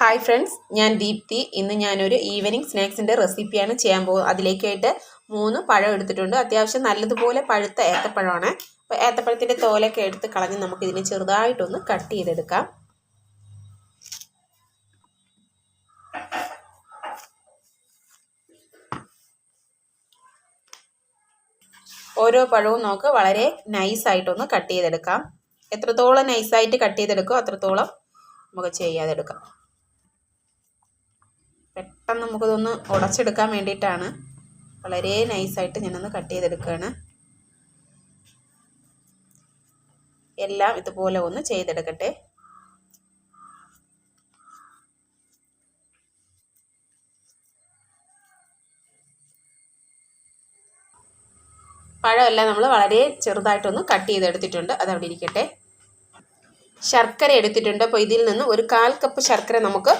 Hi friends ഞാൻ ദീപ്തി. ഇന്ന് ഞാനൊരു ഈവനിങ് സ്നാക്സിന്റെ റെസിപ്പിയാണ് ചെയ്യാൻ പോകുന്നത്. അതിലേക്കായിട്ട് മൂന്ന് പഴം എടുത്തിട്ടുണ്ട്. അത്യാവശ്യം നല്ലതുപോലെ പഴുത്ത ഏത്തപ്പഴമാണ്. അപ്പോൾ ഏത്തപ്പഴത്തിന്റെ തോലൊക്കെ എടുത്ത് കളഞ്ഞ് നമുക്ക് ഇതിനെ ചെറുതായിട്ടൊന്ന് കട്ട് ചെയ്തെടുക്കാം. ഓരോ പഴവും നമുക്ക് വളരെ നൈസായിട്ടൊന്ന് കട്ട് ചെയ്തെടുക്കാം. എത്രത്തോളം നൈസായിട്ട് കട്ട് ചെയ്തെടുക്കോ അത്രത്തോളം നമുക്ക് ചെയ്യാതെടുക്കാം. പെട്ടെന്ന് നമുക്കിതൊന്ന് ഉടച്ചെടുക്കാൻ വേണ്ടിയിട്ടാണ്. വളരെ നൈസായിട്ട് ഞാനൊന്ന് കട്ട് ചെയ്തെടുക്കുകയാണ്. എല്ലാം ഇതുപോലെ ഒന്ന് ചെയ്തെടുക്കട്ടെ. പഴമെല്ലാം നമ്മൾ വളരെ ചെറുതായിട്ടൊന്ന് കട്ട് ചെയ്തെടുത്തിട്ടുണ്ട്. അതവിടെ ഇരിക്കട്ടെ. ശർക്കര എടുത്തിട്ടുണ്ട്. അപ്പോൾ ഇതിൽ നിന്ന് ഒരു കാൽ കപ്പ് ശർക്കര നമുക്ക്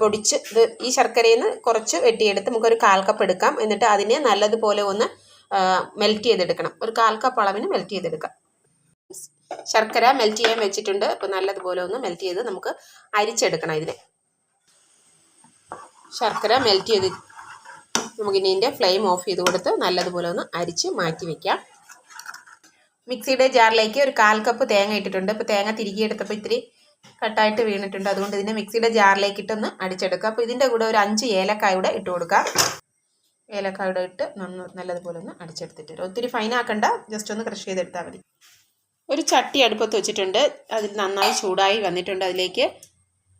പൊടിച്ച് ഇത് ഈ ശർക്കരയിൽ നിന്ന് കുറച്ച് വെട്ടിയെടുത്ത് നമുക്കൊരു കാൽ കപ്പ് എടുക്കാം. എന്നിട്ട് അതിനെ നല്ലതുപോലെ ഒന്ന് മെൽറ്റ് ചെയ്തെടുക്കണം. ഒരു കാൽ കപ്പ് അളവിന് മെൽറ്റ് ചെയ്തെടുക്കാം. ശർക്കര മെൽറ്റ് ചെയ്യാൻ വെച്ചിട്ടുണ്ട്. അപ്പോൾ നല്ലതുപോലെ ഒന്ന് മെൽറ്റ് ചെയ്ത് നമുക്ക് അരിച്ചെടുക്കണം ഇതിനെ. ശർക്കര മെൽറ്റ് ചെയ്ത് നമുക്കിനി ഇതിന്റെ ഫ്ലെയിം ഓഫ് ചെയ്ത് കൊടുത്ത് നല്ലതുപോലെ ഒന്ന് അരിച്ച് മാറ്റി വയ്ക്കാം മിക്സിയുടെ ജാറിലേക്ക് ഒരു കാൽ കപ്പ് തേങ്ങ ഇട്ടിട്ടുണ്ട്. ഇപ്പോൾ തേങ്ങ തിരികെ എടുത്തപ്പോൾ ഇത്തിരി കട്ടായിട്ട് വീണിട്ടുണ്ട്. അതുകൊണ്ട് ഇതിനെ മിക്സിയുടെ ജാറിലേക്ക് ഇട്ടൊന്ന് അടിച്ചെടുക്കുക. അപ്പോൾ ഇതിന്റെ കൂടെ ഒരു അഞ്ച് ഏലക്കായൂടെ ഇട്ട് കൊടുക്കുക. ഏലക്കായൂടെ ഇട്ട് നന്ന് നല്ലതുപോലെ ഒന്ന് അടിച്ചെടുത്തിട്ട് ഒത്തിരി ഫൈൻ ആക്കണ്ട. ജസ്റ്റ് ഒന്ന് ക്രഷ് ചെയ്തെടുത്താൽ മതി. ഒരു ചട്ടി അടുപ്പത്ത് വെച്ചിട്ടുണ്ട്. അതിൽ നന്നായി ചൂടായി വന്നിട്ടുണ്ട്. അതിലേക്ക്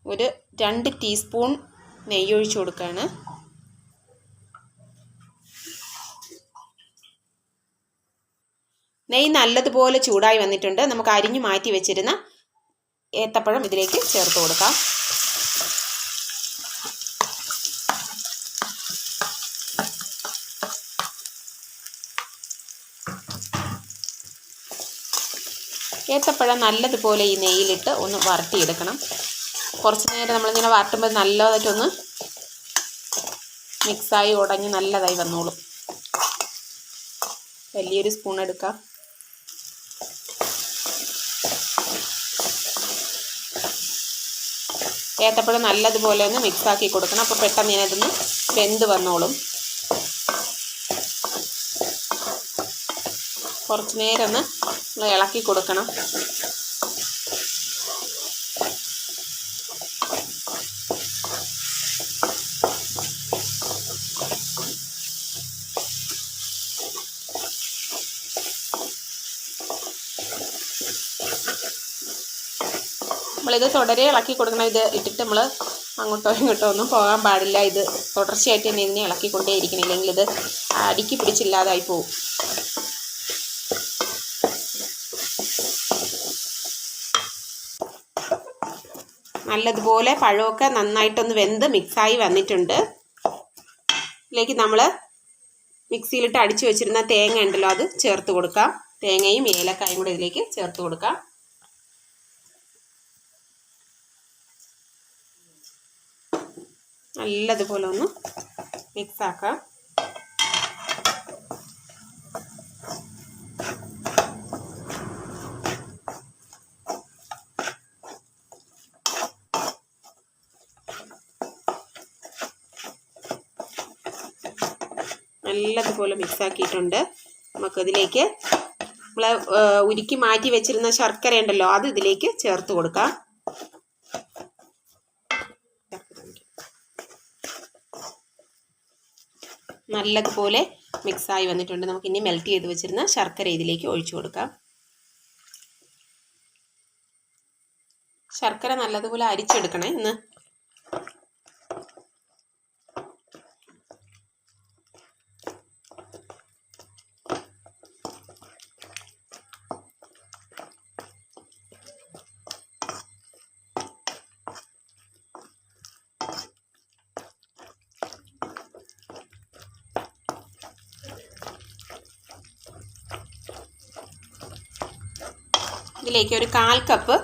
ഒരു രണ്ട് ടീസ്പൂൺ നെയ്യ് ഒഴിച്ചു കൊടുക്കുകയാണ്. നെയ്യ് നല്ലതുപോലെ ചൂടായി വന്നിട്ടുണ്ട്. നമുക്ക് അരിഞ്ഞു മാറ്റി വെച്ചിരുന്ന ഏത്തപ്പഴം ഇതിലേക്ക് ചേർത്ത് കൊടുക്കാം. ഏത്തപ്പഴം നല്ലതുപോലെ ഈ നെയ്യിലിട്ട് ഒന്ന് വരട്ടിയെടുക്കണം. കുറച്ച് നേരം നമ്മളിങ്ങനെ വരട്ടുമ്പോൾ നല്ലതായിട്ടൊന്ന് മിക്സായി ഉടഞ്ഞ് നല്ലതായി വന്നോളും. വലിയൊരു സ്പൂൺ എടുക്കാം. ഏത്തപ്പഴം നല്ലതുപോലെ ഒന്ന് മിക്സാക്കി കൊടുക്കണം. അപ്പോൾ പെട്ടെന്ന് ഇതിനകത്തുനിന്ന് വെന്ത് വന്നോളും. കുറച്ച് നേരം ഒന്ന് ഇളക്കി കൊടുക്കണം. നമ്മളിത് തുടരെ ഇളക്കി കൊടുക്കണം. ഇത് ഇട്ടിട്ട് നമ്മൾ അങ്ങോട്ടോ ഇങ്ങോട്ടോ ഒന്നും പോകാൻ പാടില്ല. ഇത് തുടർച്ചയായിട്ട് തന്നെ ഇതിനെ ഇളക്കിക്കൊണ്ടേ ഇരിക്കണം. ഇല്ലെങ്കിൽ ഇത് അടുക്കി പിടിച്ചില്ലാതായി പോവും. നല്ലതുപോലെ പഴമൊക്കെ നന്നായിട്ടൊന്ന് വെന്ത് മിക്സായി വന്നിട്ടുണ്ട്. ഇതിലേക്ക് നമ്മൾ മിക്സിയിലിട്ട് അടിച്ചു വെച്ചിരുന്ന തേങ്ങ ഉണ്ടല്ലോ അത് ചേർത്ത് കൊടുക്കാം. തേങ്ങയും ഏലക്കായും കൂടെ ഇതിലേക്ക് ചേർത്ത് കൊടുക്കാം. നല്ലതുപോലെ ഒന്ന് മിക്സ് ആക്കാം നല്ലതുപോലെ മിക്സ് ആക്കിയിട്ടുണ്ട് നമുക്കതിലേക്ക് നമ്മൾ ഉരുക്കി മാറ്റി വെച്ചിരുന്ന ശർക്കര ഉണ്ടല്ലോ അത് ഇതിലേക്ക് ചേർത്ത് കൊടുക്കാം. നല്ലതുപോലെ മിക്സായി വന്നിട്ടുണ്ട്. നമുക്ക് ഇനി മെൽറ്റ് ചെയ്ത് വെച്ചിരുന്ന ശർക്കര ഇതിലേക്ക് ഒഴിച്ചു കൊടുക്കാം. ശർക്കര നല്ലതുപോലെ അരിച്ചെടുക്കണേ. ഇന്ന് ഇതിലേക്ക് ഒരു കാൽ കപ്പ്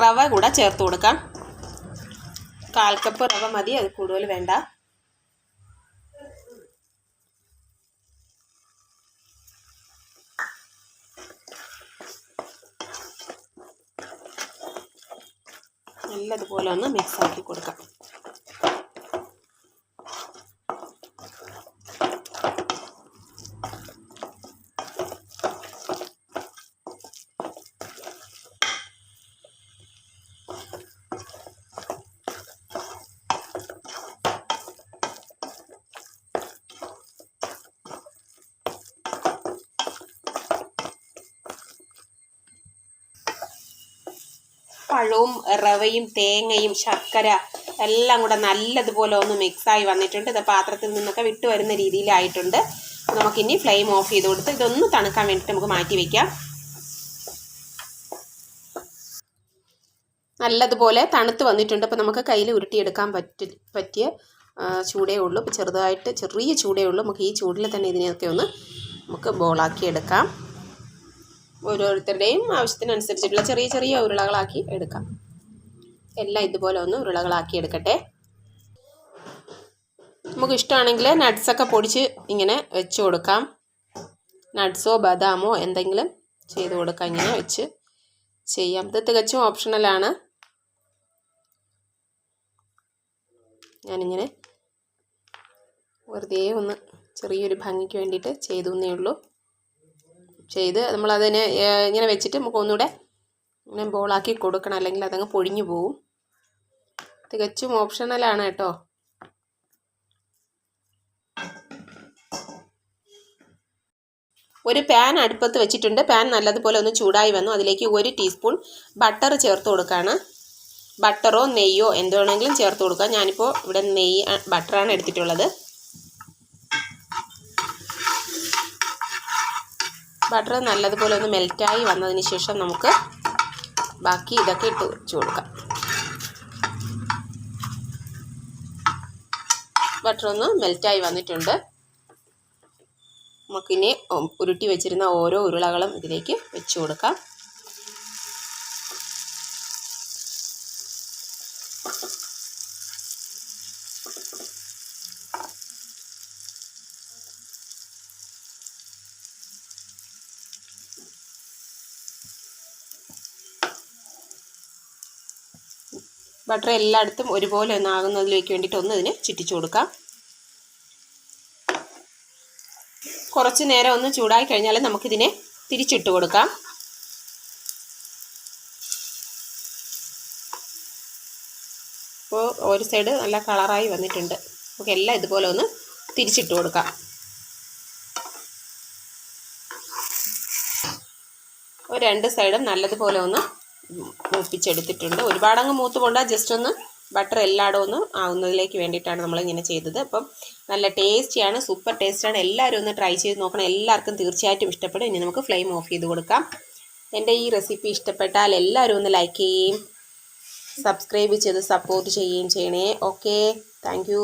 റവ കൂടെ ചേർത്ത് കൊടുക്കാം. കാൽ കപ്പ് റവ മതി അത് കൂടുതൽ വേണ്ട. നല്ലതുപോലെ ഒന്ന് മിക്സ് ആക്കി കൊടുക്കാം. പഴവും റവയും തേങ്ങയും ശർക്കര എല്ലാം കൂടെ നല്ലതുപോലെ ഒന്ന് മിക്സായി വന്നിട്ടുണ്ട്. ഇത് പാത്രത്തിൽ നിന്നൊക്കെ വിട്ടു വരുന്ന രീതിയിലായിട്ടുണ്ട്. നമുക്കിനി ഫ്ലെയിം ഓഫ് ചെയ്ത് കൊടുത്ത് ഇതൊന്ന് തണുക്കാൻ വേണ്ടിയിട്ട് നമുക്ക് മാറ്റി വയ്ക്കാം നല്ലതുപോലെ തണുത്ത് വന്നിട്ടുണ്ട്. അപ്പോൾ നമുക്ക് കയ്യിൽ ഉരുട്ടിയെടുക്കാൻ പറ്റി പറ്റിയ ചൂടേ ഉള്ളൂ. ചെറുതായിട്ട് ചെറിയ ചൂടേ ഉള്ളൂ. നമുക്ക് ഈ ചൂടിൽ തന്നെ ഇതിനെയൊക്കെ ഒന്ന് നമുക്ക് ബോളാക്കി എടുക്കാം. ഓരോരുത്തരുടെയും ആവശ്യത്തിനനുസരിച്ചിട്ടുള്ള ചെറിയ ചെറിയ ഉരുളകളാക്കി എടുക്കാം. എല്ലാം ഇതുപോലെ ഒന്ന് ഉരുളകളാക്കി എടുക്കട്ടെ. നമുക്ക് ഇഷ്ടമാണെങ്കിൽ നട്ട്സൊക്കെ പൊടിച്ച് ഇങ്ങനെ വെച്ച് കൊടുക്കാം. നട്ട്സോ ബദാമോ എന്തെങ്കിലും ചെയ്ത് കൊടുക്കാം. ഇങ്ങനെ വെച്ച് ചെയ്യാം. ഇത് തികച്ചും ഓപ്ഷണലാണ് ഞാനിങ്ങനെ വെറുതെ ഒന്ന് ചെറിയൊരു ഭംഗിക്ക് വേണ്ടിയിട്ട് ചെയ്തു എന്നേ ഉള്ളൂ. ചെയ്ത് നമ്മളതിനെ ഇങ്ങനെ വെച്ചിട്ട് നമുക്ക് ഒന്നുകൂടെ ഇങ്ങനെ ബോളാക്കി കൊടുക്കണം. അല്ലെങ്കിൽ അതങ്ങ് പൊഴിഞ്ഞു പോവും. തികച്ചും ഓപ്ഷണലാണ് കേട്ടോ. ഒരു പാൻ അടുപ്പത്ത് വെച്ചിട്ടുണ്ട്. പാൻ നല്ലതുപോലെ ഒന്ന് ചൂടായി വന്നു. അതിലേക്ക് ഒരു ടീസ്പൂൺ ബട്ടർ ചേർത്ത് കൊടുക്കുകയാണ് ബട്ടറോ നെയ്യോ എന്ത് വേണമെങ്കിലും ചേർത്ത് കൊടുക്കുക ഞാനിപ്പോൾ ഇവിടെ നെയ്യ് ബട്ടറാണ് എടുത്തിട്ടുള്ളത്. ബട്ടർ നല്ലതുപോലെ ഒന്ന് മെൽറ്റായി വന്നതിന് ശേഷം നമുക്ക് ബാക്കി ഇതൊക്കെ ഇട്ട് വെച്ച് കൊടുക്കാം. ബട്ടർ ഒന്ന് മെൽറ്റായി വന്നിട്ടുണ്ട്. നമുക്കിനി ഉരുട്ടി വെച്ചിരുന്ന ഓരോ ഉരുളകളും ഇതിലേക്ക് വെച്ച് കൊടുക്കാം. ബട്ടർ എല്ലായിടത്തും ഒരുപോലെ ഒന്ന് ആകുന്നതിലേക്ക് വേണ്ടിയിട്ട് ഒന്ന് ഇതിന് ചുറ്റിച്ചു കൊടുക്കാം. കുറച്ച് നേരം ഒന്ന് ചൂടായി കഴിഞ്ഞാൽ നമുക്കിതിനെ തിരിച്ചിട്ട് കൊടുക്കാം. അപ്പോൾ ഒരു സൈഡ് നല്ല കളറായി വന്നിട്ടുണ്ട്. നമുക്ക് എല്ലാം ഇതുപോലെ ഒന്ന് തിരിച്ചിട്ട് കൊടുക്കാം. ഒരു രണ്ട് സൈഡും നല്ലതുപോലെ ഒന്ന് മൂപ്പിച്ചെടുത്തിട്ടുണ്ട്. ഒരുപാടങ്ങ് മൂത്ത് കൊണ്ടാ ജസ്റ്റ് ഒന്ന് ബട്ടർ എല്ലായിടും ഒന്ന് ആവുന്നതിലേക്ക് വേണ്ടിയിട്ടാണ് നമ്മളിങ്ങനെ ചെയ്തത്. അപ്പം നല്ല ടേസ്റ്റിയാണ് സൂപ്പർ ടേസ്റ്റാണ് എല്ലാവരും ഒന്ന് ട്രൈ ചെയ്ത് നോക്കണം. എല്ലാവർക്കും തീർച്ചയായിട്ടും ഇഷ്ടപ്പെടും. ഇനി നമുക്ക് ഫ്ലെയിം ഓഫ് ചെയ്ത് കൊടുക്കാം. എന്റെ ഈ റെസിപ്പി ഇഷ്ടപ്പെട്ടാൽ എല്ലാവരും ഒന്ന് ലൈക്ക് ചെയ്യുകയും സബ്സ്ക്രൈബ് ചെയ്ത് സപ്പോർട്ട് ചെയ്യുകയും ചെയ്യണേ. Okay thank